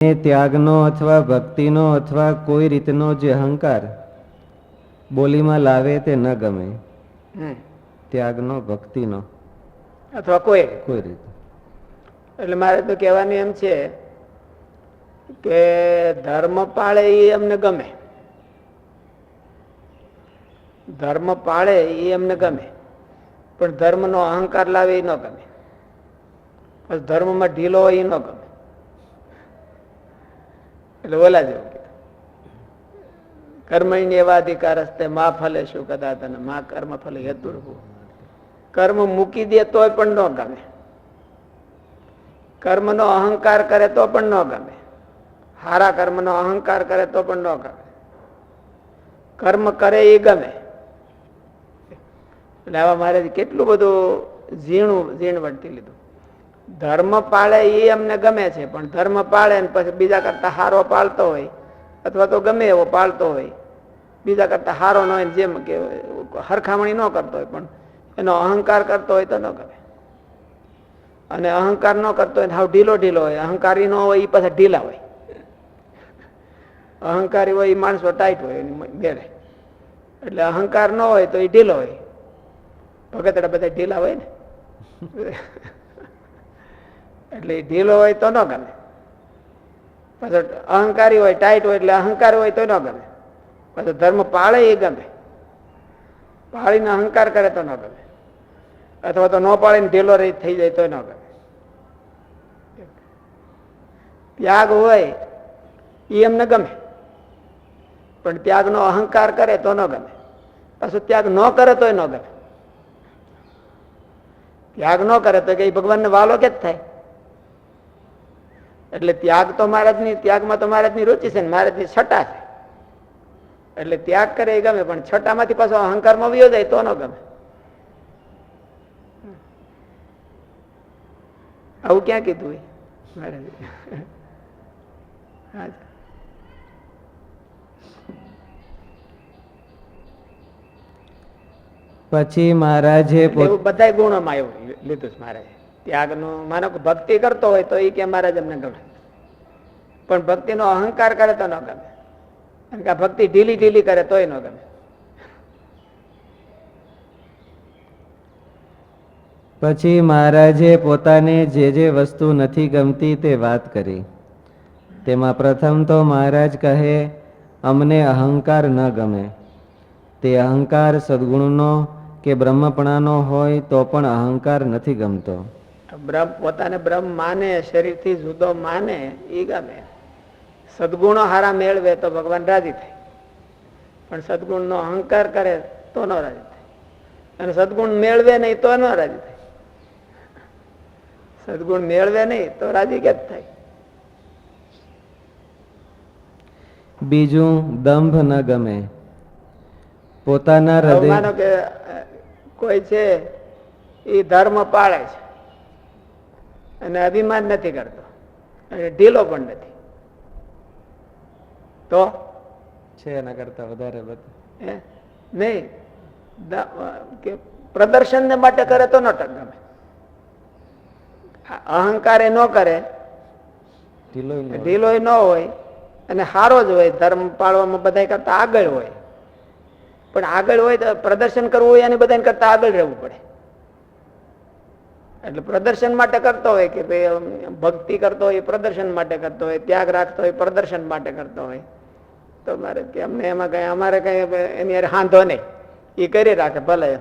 એ ત્યાગનો અથવા ભક્તિનો અથવા કોઈ રીતનો જે અહંકાર બોલીમાં લાવે તે ન ગમે. ત્યાગનો ભક્તિનો. અથવા કોઈ કોઈ રીતે. એટલે મારે તો કહેવાનું એમ છે કે ધર્મ પાળે એ અમને ગમે. ધર્મ પાળે એ અમને ગમે. પણ ધર્મનો અહંકાર લાવે એ ન ગમે. ધર્મમાં ઢીલો હોય એ ન ગમે. એટલે ઓલા જેવું કીધું કર્મણી એવા અધિકાર હસ્તે મા ફલે શું કદાચ અને મા કર્મ ફલે હેતુર્ભુ કર્મ મૂકી દે તોય પણ ન ગમે. કર્મનો અહંકાર કરે તો પણ ન ગમે. હારા કર્મનો અહંકાર કરે તો પણ ન ગમે. કર્મ કરે એ ગમે. એટલે આવા મારે કેટલું બધું ઝીણું, ઝીણવટથી લીધું. ધર્મ પાળે એ અમને ગમે છે, પણ ધર્મ પાળે પછી બીજા કરતા હારો પાળતો હોય, અથવા તો ગમે એવો પાળતો હોય. બીજા કરતા હારો ન હોય જેમ કે હરખામણી ન કરતો હોય, પણ એનો અહંકાર કરતો હોય તો ન ગમે અને અહંકાર ન કરતો હોય હાવ ઢીલો ઢીલો હોય, અહંકારી ન હોય એ પાછા ઢીલા હોય. અહંકારી હોય એ માણસો ટાઈટ હોય એની મેળે. એટલે અહંકાર ન હોય તો એ ઢીલો હોય. ભગતડા બધા ઢીલા હોય ને. એટલે એ ઢીલો હોય તો ન ગમે. પાછો અહંકારી હોય, ટાઈટ હોય એટલે અહંકાર હોય તો ન ગમે. પાછો ધર્મ પાળે એ ગમે. પાળીને અહંકાર કરે તો ન ગમે. અથવા તો ન પાળીને ઢીલો રહી, થઈ જાય તો ન ગમે. ત્યાગ હોય એ એમને ગમે. પણ ત્યાગનો અહંકાર કરે તો ન ગમે. પાછું ત્યાગ ન કરે તોય ન ગમે. ત્યાગ ન કરે તો કઈ ભગવાનને વાલો કે જ થાય. એટલે ત્યાગ તો મહારાજની ત્યાગમાં તો મહારાજની રુચિ છે ને મહારાજની છટા છે. એટલે ત્યાગ કરે એ ગમે પણ છટામાંથી પાછો અહંકારમાં વયો જાય તો ન ગમે. આવું ક્યાં કીધું મહારાજ. પછી મહારાજે બધા ગુણોમાં આવ્યું લીધું છે મહારાજે. ત્યાગનું માનો ભક્તિ કરતો હોય તો એ કે મહારાજ અમને ગમે. પણ ભક્તિનો અહંકાર કરે તો ન ગમે. ભક્તિ ઢીલી ઢીલી કરે તોય ન ગમે. પછી મહારાજે પોતાને જે જે વસ્તુ નથી ગમતી તે વાત કરી. તેમાં પ્રથમ તો મહારાજ કહે, અમને અહંકાર ન ગમે. તે અહંકાર સદગુણનો કે બ્રહ્મપણાનો હોય તો પણ અહંકાર નથી ગમતો. બ્રહ્મ પોતાને બ્રહ્મ માને શરીરથી જુદો માને એ ગમે. સદગુણો હારા મેળવે તો ભગવાન રાજી થાય. પણ સદગુણનો અહંકાર કરે તો ન રાજી થાય. અને સદગુણ મેળવે નહીં તો ન રાજી થાય. સદગુણ મેળવે નહીં તો રાજી કે થાય? બીજું દંભ ન ગમે. પોતાના હૃદય કે કોઈ છે એ ધર્મ પાળે છે. અને અભિમાન નથી કરતો. અને ઢીલો પણ નથી. તો? છે એના કરતા વધારે બધું? નહીં. કે પ્રદર્શન માટે કરે તો ન ટક ગમે અહંકાર એ ન કરે. ઢીલો ન હોય. અને સારો જ હોય. ધર્મ પાળવામાં બધા કરતા આગળ હોય. પણ આગળ હોય તો પ્રદર્શન કરવું હોય અને બધા કરતા આગળ રહેવું પડે. એટલે પ્રદર્શન માટે કરતો હોય કે ભાઈ ભક્તિ કરતો હોય પ્રદર્શન માટે કરતો હોય, ત્યાગ રાખતો હોય પ્રદર્શન માટે કરતો હોય. તો મારે કે અમને એમાં કઈ, અમારે કઈ એની હારે હાંધો નહીં. એ કરી રાખે ભલે.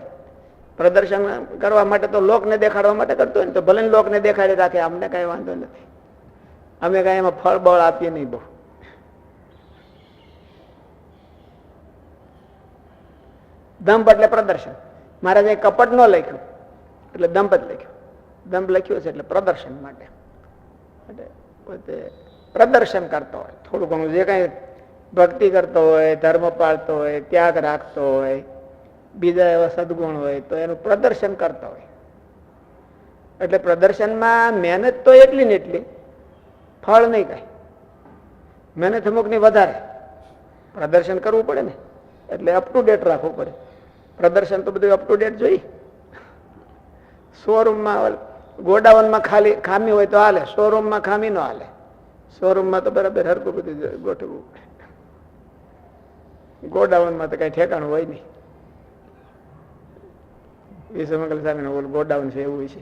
પ્રદર્શન કરવા માટે તો લોકને દેખાડવા માટે કરતો હોય ને તો ભલે લોકને દેખાડી રાખે, અમને કઈ વાંધો નથી. અમે કઈ એમાં ફળ બળ આપીએ નહીં બહુ. દંભ એટલે પ્રદર્શન. મહારાજે કપટ ન લખ્યું. એટલે જ લખ્યું. દંભ લખ્યો છે એટલે પ્રદર્શન માટે. એટલે પોતે પ્રદર્શન કરતો હોય. થોડું ઘણું જે કંઈ ભક્તિ કરતો હોય, ધર્મ પાળતો હોય, ત્યાગ રાખતો હોય, બીજા એવા સદગુણ હોય, તો એનું પ્રદર્શન કરતો હોય. એટલે પ્રદર્શનમાં મહેનત તો એટલી ને એટલી, ફળ નહીં કાંઈ. મહેનત અમુકની વધારે. પ્રદર્શન કરવું પડે ને. એટલે અપ ટુ ડેટ રાખવું પડે. પ્રદર્શન તો બધું અપ ટુ ડેટ જોઈ. શોરૂમમાં ગોડાઉનમાં ખાલી ખામી હોય તો હાલે શોરૂમમાં ખામી ન હાલે. શોરૂમમાં તો બરાબર હરકું બધું ગોઠવવું ગોડાઉનમાં તો કઈ ઠેકાણું હોય નહીં. વિશ્વમંગલ સ્વામીનું ઓલું ગોડાઉન છે એવું છે.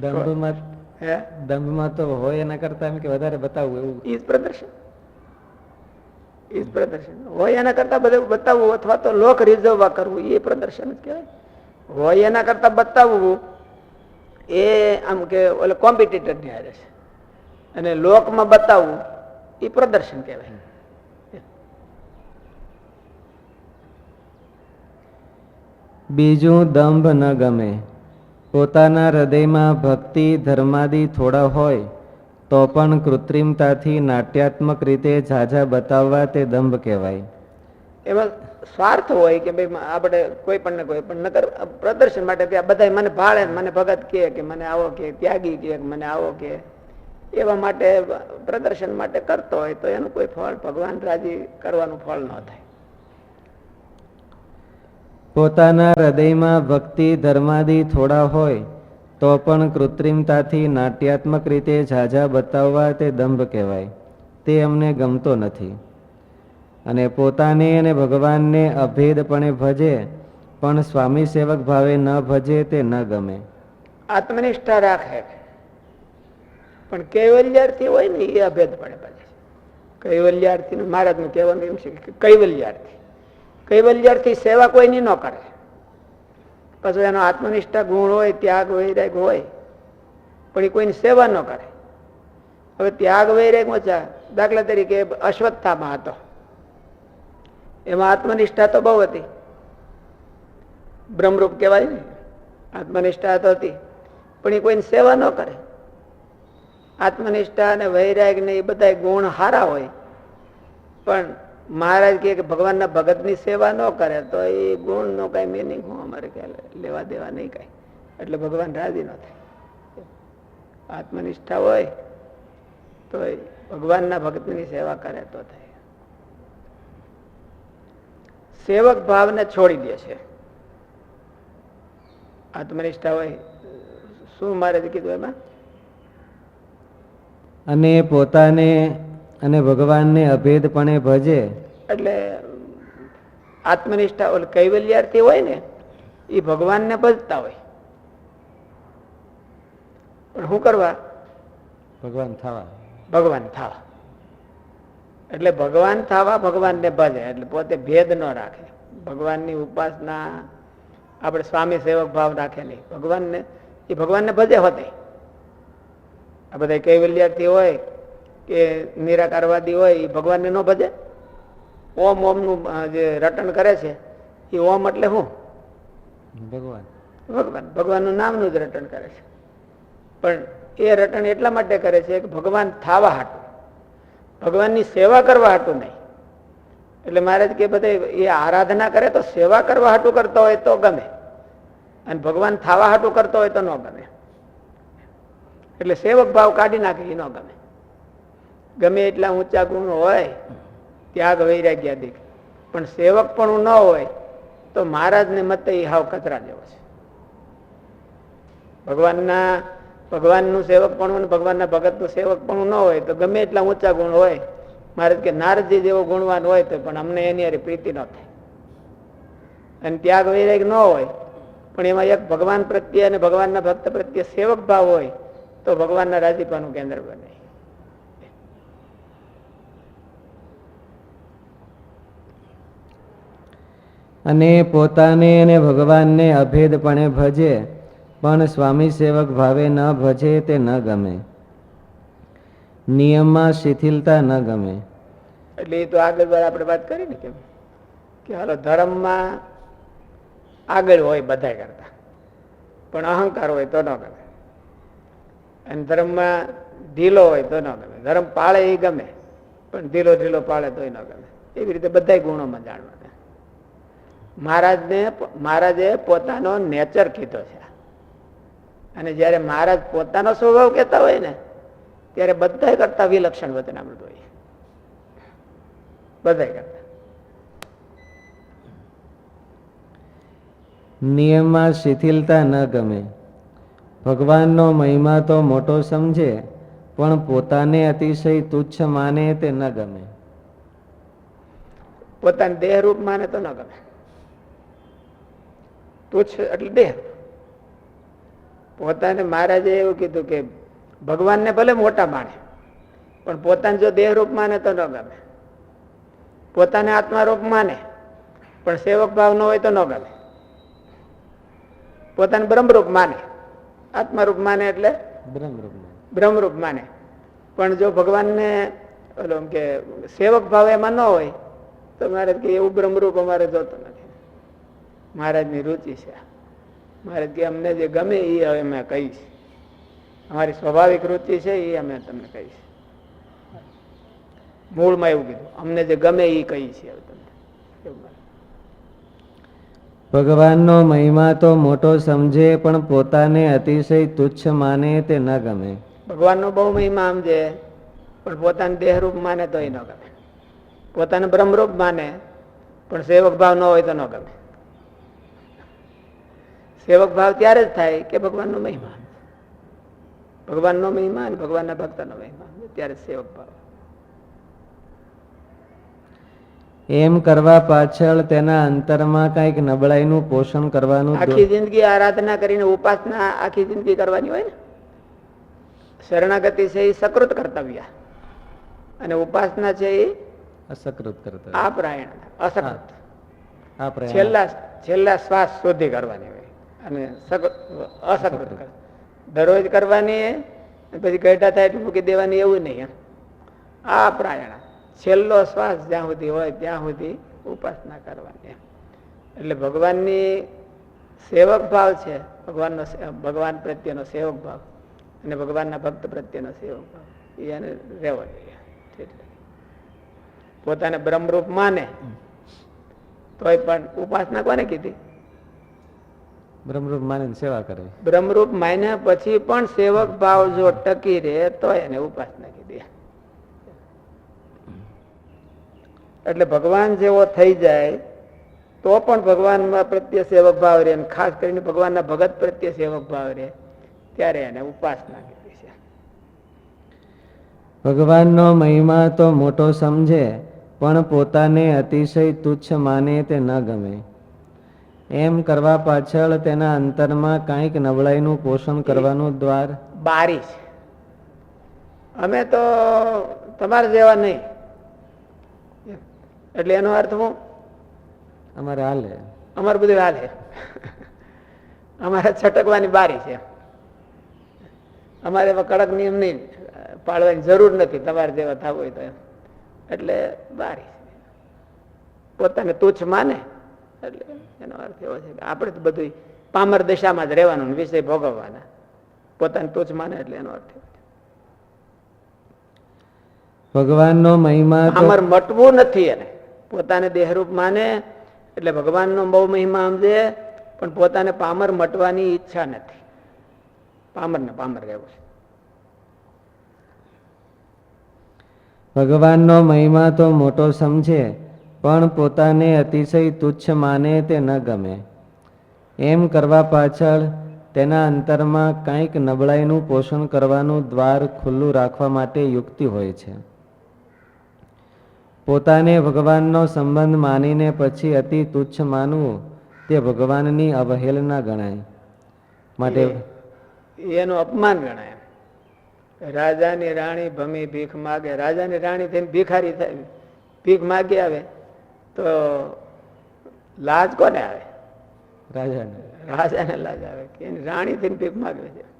દંભમાં દંભમાં તો હોય એના કરતા એમ કે વધારે બતાવવું એવું. એ જ પ્રદર્શન. પ્રદર્શન. હોય એના કરતા બધું બતાવવું અથવા તો લોક રીઝવવા કરવું, એ પ્રદર્શન કહેવાય. હોય એના કરતા બતાવવું, એ આમ કે ઓલે કોમ્પિટિટર હારે છે. અને લોકમાં બતાવવું, એ પ્રદર્શન કહેવાય. બીજું દંભ ન ગમે. પોતાના હૃદયમાં ભક્તિ, ધર્માદિ થોડા હોય તો પણ કૃત્રિમતાથી નાટ્યાત્મક રીતે ઝાઝા બતાવવા તે દંભ કહેવાય. એમાં સ્વાર્થ હોય કે ભાઈ આપણે કોઈ પણ ને કોઈ પણ નકર પ્રદર્શન માટે કે બધા મને ભાળે મને ભગત કહે કે મને આવો કે ત્યાગી કહે કે મને આવો કે એવા માટે પ્રદર્શન માટે કરતો હોય તો એનું કોઈ ફળ ભગવાન રાજી કરવાનું ફળ ન થાય. પોતાના હૃદયમાં ભક્તિ ધર્માદિ થોડા હોય તો પણ કૃત્રિમતાથી નાટ્યાત્મક રીતે ઝાઝા બતાવવા તે દંભ કહેવાય. તે અમને ગમતો નથી. અને પોતાને અને ભગવાનને અભેદપણે ભજે, પણ સ્વામી સેવક ભાવે ન ભજે તે ન ગમે. આત્મનિષ્ઠા રાખે. પણ કૈવલ્યાર્થી હોય ને એ અભેદપણે ભજે કૈવલ્યાર્થી મહારાજનું કહેવાનું એમ છે કે કૈવલ્યાર્થી. કૈવલ્યાર્થી સેવા કોઈની ન કરે. પછી એનો આત્મનિષ્ઠા ગુણ હોય, ત્યાગ વૈરાગ હોય, પણ એ કોઈની સેવા ન કરે. હવે ત્યાગ વૈરાગ મચા, દાખલા તરીકે અશ્વત્થામાં હતો એમાં આત્મનિષ્ઠા તો બહુ હતી. બ્રહ્મરૂપ કહેવાય ને, આત્મનિષ્ઠા તો હતી, પણ એ કોઈની સેવા ન કરે. આત્મનિષ્ઠા અને વૈરાગ ને એ બધા ગુણ સારા હોય, પણ મહારાજ કહે કે ભગવાનના ભગતની સેવા ન કરે તો એ ગુણ નો કઈ મિનિંગ હું અમારે ક્યાં લેવા દેવા નહીં કઈ. એટલે ભગવાન રાજી ન થાય. આત્મનિષ્ઠા હોય તો ભગવાનના ભક્તની સેવા કરે તો થાય. સેવક ભાવને છોડી દે છે. આત્મનિષ્ઠા હોય. શું મારે કીધું એમાં? અને પોતાને અને ભગવાનને અભેદપણે ભજે. એટલે આત્મનિષ્ઠા ઓલ કૈવલ્યાર્થી હોય ને એ ભગવાનને ભજતા હોય. પણ શું કરવા? ભગવાન થવા. ભગવાન થવા. એટલે ભગવાન થવા ભગવાનને ભજે. એટલે પોતે ભેદ ન રાખે. ભગવાનની ઉપાસના આપણે સ્વામી સેવક ભાવ રાખે નહીં ભગવાનને એ ભગવાનને ભજે હોતે. આ બધા કૈવલ્યાર્થી હોય કે નિરાકારવાદી હોય એ ભગવાનને ન ભજે? ઓમ ઓમનું જે રટણ કરે છે એ ઓમ એટલે શું ભગવાન. ભગવાન. ભગવાનનું નામનું જ રટણ કરે છે. પણ એ રટણ એટલા માટે કરે છે કે ભગવાન થાવા હાટું. ભગવાનની સેવા કરવા હાટું નહીં. એટલે મહારાજ કે બધા એ આરાધના કરે તો સેવા કરવા હાટું કરતો હોય તો ગમે. અને ભગવાન થાવા હાટું કરતો હોય તો ન ગમે. એટલે સેવક ભાવ કાઢી નાખે એ ન ગમે. ગમે એટલા ઊંચા ગુણ હોય, ત્યાગ વૈરાગ્યાદિક પણ સેવક પણ ન હોય, તો મહારાજને મતે એ હાવ કચરા જેવો છે. ભગવાનના, ભગવાનનું સેવક પણ ભગવાનના ભગતનું સેવક પણ ન હોય, તો ગમે એટલા ઊંચા ગુણ હોય, મહારાજ કે નારદજી જેવો ગુણવાન હોય તો પણ અમને એની હારે પ્રીતિ ન થાય. અને ત્યાગ વૈરાગ ન હોય, પણ એમાં એક ભગવાન પ્રત્યે અને ભગવાનના ભક્ત પ્રત્યે સેવક ભાવ હોય, તો ભગવાનના રાજીપાનું કેન્દ્ર બને. અને પોતાને અને ભગવાનને અભેદપણે ભજે, પણ સ્વામી સેવક ભાવે ન ભજે તે ન ગમે. નિયમમાં શિથિલતા ન ગમે. એટલે એ તો આગળ વાર આપણે વાત કરી ને કેમ? કે હાલો, ધર્મમાં આગળ હોય બધા કરતા, પણ અહંકાર હોય તો ન ગમે. અને ધર્મમાં ઢીલો હોય તો ન ગમે. ધર્મ પાળે એ ગમે, પણ ઢીલો ઢીલો પાળે તોય ન ગમે. એવી રીતે બધા ગુણોમાં જાણવાના મહારાજને મહારાજે પોતાનો નેચર કીધો છે. અને જ્યારે મહારાજ પોતાનો સ્વભાવ કહેતા હોય ને ત્યારે બધા કરતા વિલક્ષણ વચનામૃત હોય. બધા કરતા. નિયમમાં શિથિલતા ન ગમે. ભગવાનનો મહિમા તો મોટો સમજે પણ પોતાને અતિશય તુચ્છ માને તે ન ગમે. પોતાને દેહરૂપ માને તો ન ગમે. તુચ્છ એટલે દેહ પોતાને મહારાજે એવું કીધું કે ભગવાનને ભલે મોટા માને પણ પોતાને જો દેહ રૂપ માને તો ન ગમે. પોતાને આત્મા રૂપ માને પણ સેવક ભાવ ન હોય તો ન ગમે. પોતાને બ્રહ્મરૂપ માને. આત્મારૂપ માને એટલે બ્રહ્મરૂપમાં બ્રહ્મરૂપ માને. પણ જો ભગવાનને ઓલો કે સેવક ભાવ એમાં ન હોય તો મારે કે એવું બ્રહ્મરૂપ અમારે જોતું નથી. મહારાજની રુચિ છે. મારે કે અમને જે ગમે એ હવે અમે કહીશ. અમારી સ્વાભાવિક રુચિ છે એ અમે તમને કહીશ. મૂળમાં એવું કીધું. અમને જે ગમે એ કહીશ હવે તમને. ભગવાનનો મહિમા તો મોટો સમજે પણ પોતાને અતિશય તુચ્છ માને તે ન ગમે. ભગવાનનો બહુ મહિમા સમજે પણ પોતાને દેહરૂપ માને તો એ ન ગમે. પોતાને બ્રહ્મરૂપ માને પણ સેવક ભાવ ન હોય તો ન ગમે. સેવક ભાવ ત્યારે જ થાય કે ભગવાનનો મહિમા ભગવાનનો મહિમા અને ભગવાનના ભક્તનો મહિમા ત્યારે સેવક ભાવ. એમ કરવા પાછળ તેના અંતરમાં કંઈક નબળાઈનું પોષણ કરવાનું આખી જિંદગી આરાધના કરીને ઉપાસના આખી જિંદગી કરવાની હોય ને? શરણાગતિ છે એ સકૃત કર્તવ્ય. અને ઉપાસના છે એ અસકૃત કર્તવ્ય. આ પ્રાયણ અસકૃત. છેલ્લા છેલ્લા શ્વાસ સુધી કરવાની હોય. અને કર. દરરોજ કરવાની પછી ગઢા થાય એટલે મૂકી દેવાની એવું નહીં આ પ્રાયણ. છેલ્લો શ્વાસ જ્યાં સુધી હોય ત્યાં સુધી ઉપાસના કરવાની એટલે ભગવાનની સેવક ભાવ છે ભગવાનનો ભગવાન પ્રત્યેનો સેવક ભાવ અને ભગવાનના ભક્ત પ્રત્યેનો સેવક ભાવ. એને રહેવો જોઈએ પોતાને બ્રહ્મરૂપ માને. તોય પણ ઉપાસના કોને કીધી? બ્રહ્મરૂપ માને સેવા કરવી બ્રહ્મરૂપ માન્યા પછી પણ સેવક ભાવ જો ટકી રહે તો એને ઉપાસના કીધી. એટલે ભગવાન જેવો થઈ જાય તો પણ ભગવાનમાં પ્રત્યે સેવક ભાવ રહે અને ખાસ કરીને ભગવાનના ભગત પ્રત્યે સેવક ભાવ રહે ત્યારે એને ઉપાસના કીધી છે. ભગવાનનો મહિમા તો મોટો સમજે પણ પોતાને અતિશય તુચ્છ માને તે ન ગમે. એમ કરવા પાછળ તેના અંતરમાં કાંઈક નબળાઈનું પોષણ કરવાનું દ્વાર. બારી છે. અમે તો તમારા જેવા નહીં. એટલે એનો અર્થ હું? અમારે હાલે. અમારે બધું હાલે. અમારે છટકવાની બારી છે. અમારે કડક નિયમ નહીં પાડવાની જરૂર નથી તમારે જેવા થવું હોય તો એટલે બારી પોતાને તુચ્છ માને. એટલે એનો અર્થ એવો છે કે આપણે તો બધું પામર દશામાં જ રહેવાનું વિષય ભોગવવાના. પોતાની તુચ્છ માને એટલે એનો અર્થ ભગવાનનો મહિમા પામર મટવું નથી એને. પોતાને દેહરૂપ માને એટલે ભગવાનનો બહુ મહિમા સમજે પણ પોતાને પામર મટવાની ઈચ્છા નથી. પામર ને પામર રહેવું છે. ભગવાનનો મહિમા તો મોટો સમજે પણ પોતાને અતિશય તુચ્છ માને તે ન ગમે. એમ કરવા પાછળ તેના અંતરમાં કંઈક નબળાઈનું પોષણ કરવાનું દ્વાર ખુલ્લું રાખવા માટે યુક્તિ હોય છે. પોતાને ભગવાનનો સંબંધ માનીને પછી અતિ તુચ્છ માનવું તે ભગવાનની અવહેલના ગણાય. માટે એનું અપમાન ગણાય. રાજાની રાણી ભમી ભીખ માગે. રાજાની રાણી થઈને ભિખારી થાય. ભીખ માગી આવે. તો લાજ કોને આવે? રાજાને. રાજાને લાજ આવે કે એની રાણી થઈને ભીખ માગે છે.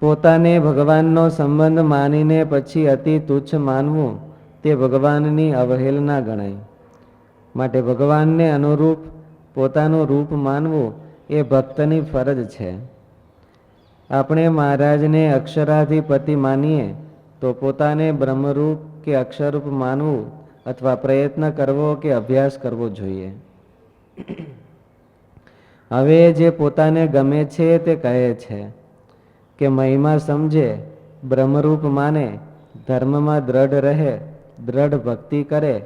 પોતાને ભગવાનનો સંબંધ માનીને પછી અતિ તુચ્છ માનવું તે ભગવાનની અવહેલના ગણાય. માટે ભગવાનને અનુરૂપ પોતાનું રૂપ માનવું એ ભક્તની ફરજ છે. આપણે મહારાજને અક્ષરાધિપતિ માનીએ તો પોતાને બ્રહ્મરૂપ કે અક્ષરરૂપ માનવું અથવા પ્રયત્ન કરવો કે અભ્યાસ કરવો જોઈએ. હવે જે પોતાને ગમે છે તે કહે છે કે મહિમા સમજે, બ્રહ્મરૂપ માને, ધર્મમાં દ્રઢ રહે, દ્રઢ ભક્તિ કરે,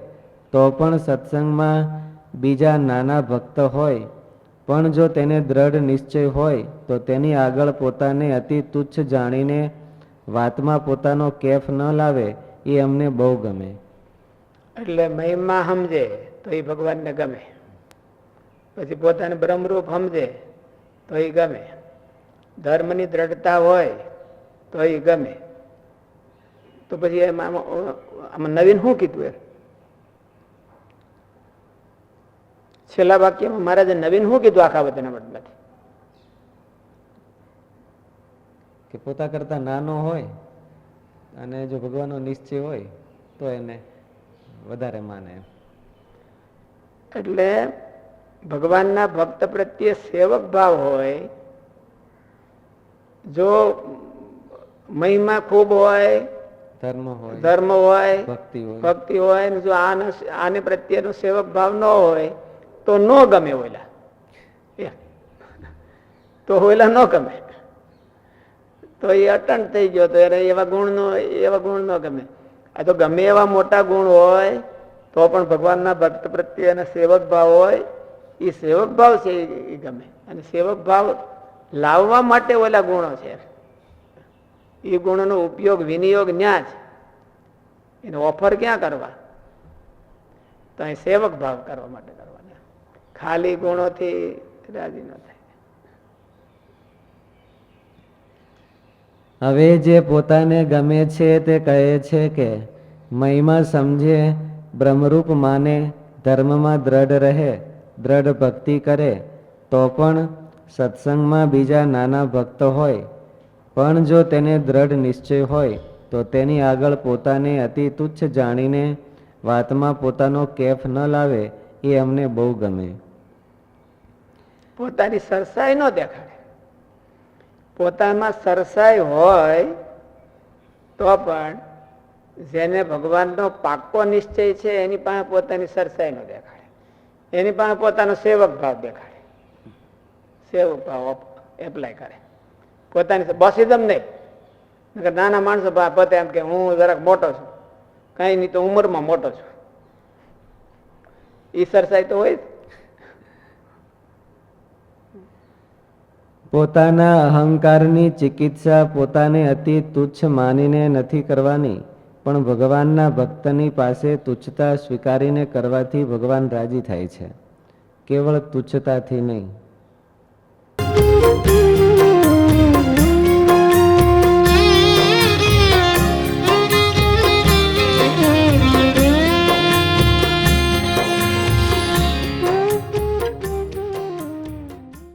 તો પણ સત્સંગમાં બીજા નાના ભક્ત હોય, પણ જો તેને દ્રઢ નિશ્ચય હોય, તો તેની આગળ પોતાને અતિ તુચ્છ જાણીને વાતમાં પોતાનો કેફ ન લાવે, એ અમને બહુ ગમે. એટલે મહિમા સમજે, તો એ ભગવાનને ગમે. પછી પોતાને બ્રહ્મરૂપ સમજે, તો એ ગમે. ધર્મની દ્રઢતા હોય, તો એ ગમે. તો પછી એમાં આમાં નવીન શું કીધું એ છેલ્લા વાક્યમાં મહારાજે નવીન શું કીધું આખા બધાના મતમાંથી કે પોતા કરતા નાનો હોય અને જો ભગવાનનો નિશ્ચય હોય તો એને વધારે માને. એટલે ભગવાનના ભક્ત પ્રત્યે સેવક ભાવ હોય જો મહિમા ખૂબ હોય ધર્મ હોય ધર્મ હોય ભક્તિ હોય. ભક્તિ હોય ને જો આના આને પ્રત્યેનો સેવક ભાવ ન હોય તો ન ગમે ઓલા. તો ઓલા ન ગમે. તો એ અટણ થઈ ગયો તો એને એવા ગુણ નો એવા ગુણ ન ગમે. આ તો ગમે એવા મોટા ગુણ હોય, તો પણ ભગવાનના ભક્ત પ્રત્યે અને સેવક ભાવ હોય એ સેવક ભાવ છે એ ગમે. અને સેવક ભાવ લાવવા માટે ઓલા ગુણો છે. એ ગુણોનો ઉપયોગ, વિનિયોગ ન્યા છે એનો ઓફર ક્યાં કરવા? તો અહીં સેવક ભાવ કરવા માટે કરવાના. ખાલી ગુણોથી રાજી ન થાય. હવે જે પોતાને ગમે છે તે કહે છે કે, મહિમા સમજે, બ્રહ્મરૂપ માને, ધર્મમાં દ્રઢ રહે, દ્રઢ ભક્તિ કરે, તો પણ સત્સંગમાં બીજા નાના ભક્ત હોય. પણ જો તેને દ્રઢ નિશ્ચય હોય, તો તેની આગળ પોતાને અતિ તુચ્છ જાણીને વાતમાં પોતાનો કેફ ન લાવે, એ અમને બહુ ગમે. પોતાની સરસાઈ ન દેખાડે. પોતામાં સરસાઈ હોય, તો પણ જેને ભગવાનનો પાક્કો નિશ્ચય છે, એની પાસે પોતાની સરસાઈ નો દેખાડે. એની પાસે પોતાનો સેવક ભાવ દેખાડે. સેવક ભાવ એપ્લાય કરે. પોતાની બસીદમ નહીં. નાના માણસો પોતે એમ કે, હું જરાક મોટો છું. કઈ નહીં તો ઉંમરમાં મોટો છું. એ સરસાઈ તો હોય જ. પોતાના અહંકારની ચિકિત્સા પોતાને અતિ તુચ્છ માનીને નથી કરવાની, પણ ભગવાનના ભક્તની પાસે તુચ્છતા સ્વીકારીને કરવાથી ભગવાન રાજી થાય છે. કેવળ તુચ્છતાથી નહીં